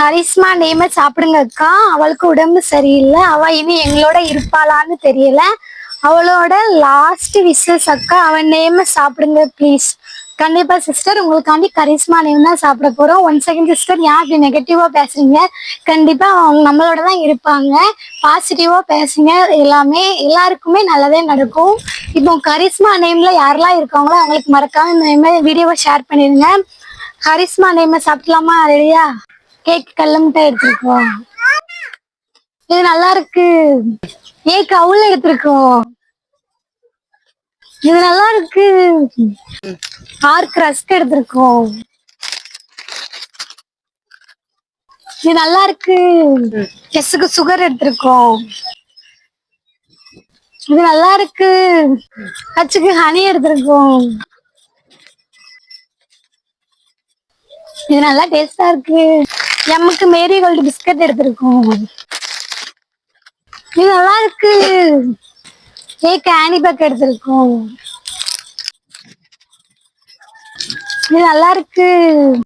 கரிஷ்மா நேம சாப்பிடுங்க அக்கா. அவளுக்கு உடம்பு சரியில்லை. அவ இனி எங்களோட இருப்பாளான்னு தெரியல. அவளோட லாஸ்ட் விசஸ் அக்கா. அவன் நேம சாப்பிடுங்க ப்ளீஸ் கண்டிப்பா சிஸ்டர் உங்களுக்காண்டி கரிஸ்மா நேம் தான் சாப்பிட போறோம். ஒன் செகண்ட் சிஸ்டர் ஏன் அப்படி நெகட்டிவா பேசுறீங்க? கண்டிப்பா அவங்க நம்மளோட தான் இருப்பாங்க. பாசிட்டிவா பேசுங்க. எல்லாமே எல்லாருக்குமே நல்லதே நடக்கும். இப்போ கரிஸ்மா நேம்ல யாரெல்லாம் இருக்காங்களோ அவங்களுக்கு மறக்காம இந்த வீடியோவை ஷேர் பண்ணிருங்க கரிஸ்மா நேம சாப்பிடலாமா ரெடியா? கேக் கல்ல மிட்டாய் எடுத்திருக்கோம். இது நல்லா இருக்கு கேக் அவுல எடுத்திருக்கோம். இது நல்லா இருக்கு ஆர்க் ரஸ்க் எடுத்திருக்கோம். இது நல்லா இருக்கு எஸ்ஸுக்கு சுகர் எடுத்திருக்கோம். இது நல்லா இருக்கு கச்சுக்கு ஹனி எடுத்திருக்கோம். இது நல்லா டேஸ்டா இருக்கு. நமக்கு மேரி கோல்டு பிஸ்கட் எடுத்திருக்கோம். இது நல்லா இருக்கு. ஏ கேனி பேக் எடுத்திருக்கோம். இது நல்லா இருக்கு.